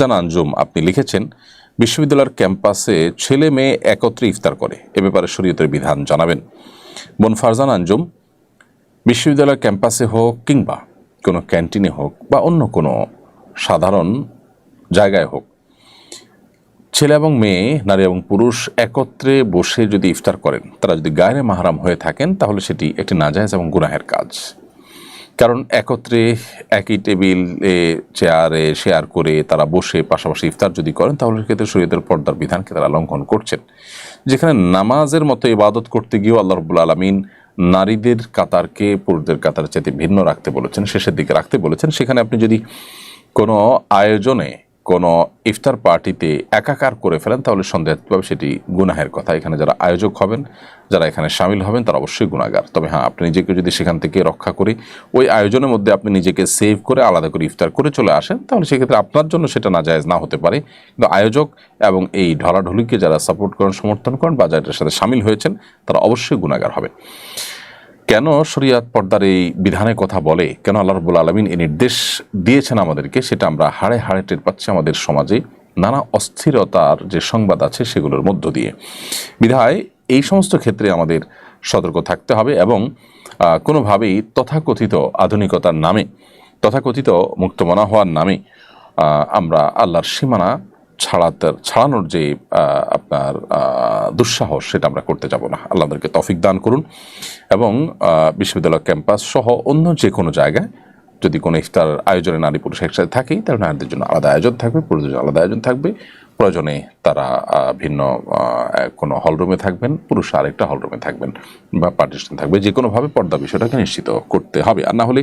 জানা আঞ্জুম আপনি লিখেছেন, বিশ্ববিদ্যালয়ের ক্যাম্পাসে ছেলে মেয়ে একত্রে ইফতার করে। এ ব্যাপারে শরীয়তের বিধান জানাবেন। বোন ফারজান আঞ্জুম বিশ্ববিদ্যালয়ের ক্যাম্পাসে হোক কিংবা কোনো ক্যান্টিনে হোক বা অন্য কোনো সাধারণ জায়গায় হোক, ছেলে এবং মেয়ে, নারী এবং পুরুষ একত্রে বসে যদি ইফতার করেন, তারা যদি গায়ে মাহারাম হয়ে থাকেন, তাহলে সেটি একটি নাজায়জ এবং গুনাহের কাজ। কারণ একত্রে একই টেবিলে চেয়ারে শেয়ার করে তারা বসে পাশাপাশি ইফতার যদি করেন, তাহলে সেক্ষেত্রে শরীয়তের পর্দার বিধানকে তারা লঙ্ঘন করছেন। যেখানে নামাজের মতো ইবাদত করতে গিয়েও আল্লাহ রবুল আলমিন নারীদের কাতারকে পুরুষদের কাতার চাইতে ভিন্ন রাখতে বলেছেন, শেষের দিকে রাখতে বলেছেন। সেখানে আপনি যদি কোনো আয়োজনে কোনো ইফতার পার্টিতে একাকার করে ফেলেন, তাহলে সন্দেহভাবে সেটি গুনাহের কথা। এখানে যারা আয়োজক হবেন, যারা এখানে সামিল হবেন, তারা অবশ্যই গুণাগার তবে হ্যাঁ আপনি নিজেকে যদি সেখান থেকে রক্ষা করে, ওই আয়োজনের মধ্যে আপনি নিজেকে সেভ করে আলাদা করে ইফতার করে চলে আসেন, তাহলে সেক্ষেত্রে আপনার জন্য সেটা নাজায়জ না হতে পারে। কিন্তু আয়োজক এবং এই ঢলাঢলিকে যারা সাপোর্ট করেন, সমর্থন করেন বা যাদের সাথে সামিল হয়েছেন, তারা অবশ্যই গুণাগার হবে। কেন শরিয়াত পর্দার এই বিধানের কথা বলে? কেন আল্লাহ রবুল আলমিন এই নির্দেশ দিয়েছেন আমাদেরকে? সেটা আমরা হাড়ে হাড়ে টের পাচ্ছি আমাদের সমাজে। নানা অস্থিরতার যে সংবাদ আছে সেগুলোর মধ্য দিয়ে। বিধায় এই সমস্ত ক্ষেত্রে আমাদের সতর্ক থাকতে হবে এবং কোনোভাবেই তথাকথিত আধুনিকতার নামে, তথাকথিত মুক্তমনা হওয়ার নামে আমরা আল্লাহর সীমানা ছাড়াতে ছাড়ানোর যে আপনার দুঃসাহস সেটা আমরা করতে যাব না। আল্লাহ আমাদেরকে তফিক দান করুন এবং বিশ্ববিদ্যালয় ক্যাম্পাস সহ অন্য যে কোনো জায়গায় যদি কোনো ইফতার আয়োজনে নারী পুরুষ একসাথে থাকেই, তাহলে নারীদের জন্য আলাদা আয়োজন থাকবে, পুরুষদের জন্য আলাদা আয়োজন থাকবে। প্রয়োজনে তারা ভিন্ন কোনো হলরুমে থাকবেন, পুরুষ আরেকটা হলরুমে থাকবেন বা পার্টিশন থাকবে। যে কোনোভাবে পর্দা বিষয়টাকে নিশ্চিত করতে হবে। আর না হলে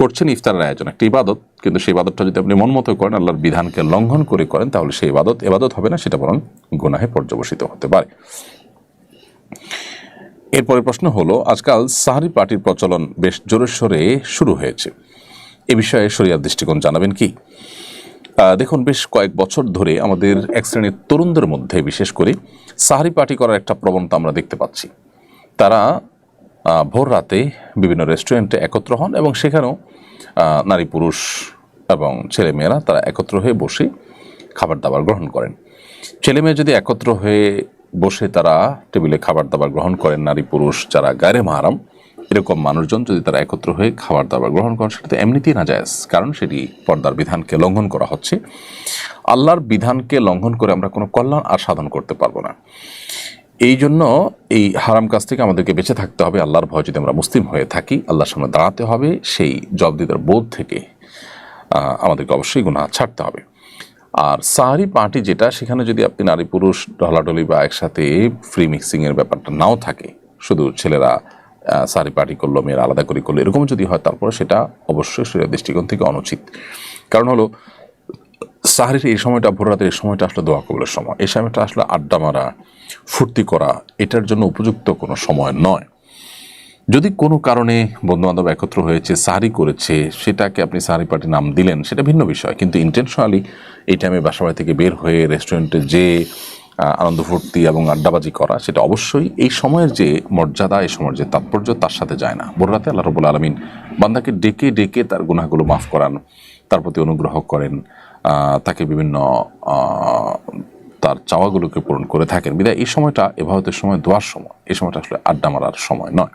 করছেন ইফতারের আয়োজন, একটা ইবাদত। কিন্তু সেই ইবাদতটা যদি আপনি মন মতো করেন, আল্লাহর বিধানকে লঙ্ঘন করে করেন, তাহলে সেই ইবাদত ইবাদত হবে না, সেটা বরং গুনাহে পর্যবসিত হতে পারে। এরপরে প্রশ্ন হলো, আজকাল সাহারি পার্টির প্রচলন বেশ জোরে সোরে শুরু হয়েছে। এ বিষয়ে শরিয়ার দৃষ্টিকোণ জানাবেন কি? দেখুন, বেশ কয়েক বছর ধরে আমাদের এক শ্রেণির তরুণদের মধ্যে, বিশেষ করে সাহারি পার্টি করার একটা প্রবণতা আমরা দেখতে পাচ্ছি। তারা ভোর রাতে বিভিন্ন রেস্টুরেন্টে একত্র হন এবং সেখানেও নারী, পুরুষ এবং ছেলেমেয়েরা তারা একত্র হয়ে বসে খাবার দাবার গ্রহণ করেন। ছেলে মেয়ে যদি একত্র হয়ে বসে তারা টেবিলে খাবার দাবার গ্রহণ করেন, নারী, পুরুষ যারা গায়ে মাহারাম, এরকম মানুষজন যদি তারা একত্র হয়ে খাবার দাবার গ্রহণ করেন, সেটা তো এমনিতেই না যায় কারণ সেটি পর্দার বিধানকে লঙ্ঘন করা হচ্ছে। আল্লাহর বিধানকে লঙ্ঘন করে আমরা কোনো কল্যাণ আর সাধন করতে পারব না। এই জন্য এই হারাম কাজ থেকে আমাদেরকে বেঁচে থাকতে হবে, আল্লাহর ভয় যদি আমরা মুসলিম হয়ে থাকি, আল্লাহর সামনে দাঁড়াতে হবে, সেই জবদিদার বোধ থেকে আমাদেরকে অবশ্যই গুণা ছাড়তে হবে। আর সাহারি পার্টি যেটা, সেখানে যদি আপনি নারী পুরুষ, ঢলাঢলি বা একসাথে ফ্রি মিক্সিংয়ের ব্যাপারটা নাও থাকে, শুধু ছেলেরা সাহারি পার্টি করল, মেয়েরা আলাদা করে করল, এরকম যদি হয়, তারপরে সেটা অবশ্যই সেটা দৃষ্টিকোণ থেকে অনুচিত। কারণ হলো সাহারির এই সময়টা, ভোর রাতের এই সময়টা আসলে দোয়া কবলের সময়। এই সময়টা আসলে আড্ডা মারা, ফুর্তি করা, এটার জন্য উপযুক্ত কোনো সময় নয়। যদি কোনো কারণে বন্ধুবান্ধব একত্র হয়েছে, সাহারি করেছে, সেটাকে আপনি সাহারি পার্টি নাম দিলেন, সেটা ভিন্ন বিষয়। কিন্তু ইন্টেনশনালি এই টাইমে বাসাবাড়ি থেকে বের হয়ে রেস্টুরেন্টে যে আনন্দ, ফুর্তি এবং আড্ডাবাজি করা, সেটা অবশ্যই এই সময়ের যে মর্যাদা, এই সময়ের যে তাৎপর্য, তার সাথে যায় না। ভোর রাতে আল্লাহ রবুল আলমিন বান্দাকে ডেকে ডেকে তার গুনাহগুলো মাফ করান, তার প্রতি অনুগ্রহ করেন তাকে বিভিন্ন তার চাওয়াগুলোকে পূরণ করে থাকেন। বিদায়, এই সময়টা এভাবতের সময়, দোয়ার সময়। এই সময়টা আসলে আড্ডা মারার সময় নয়।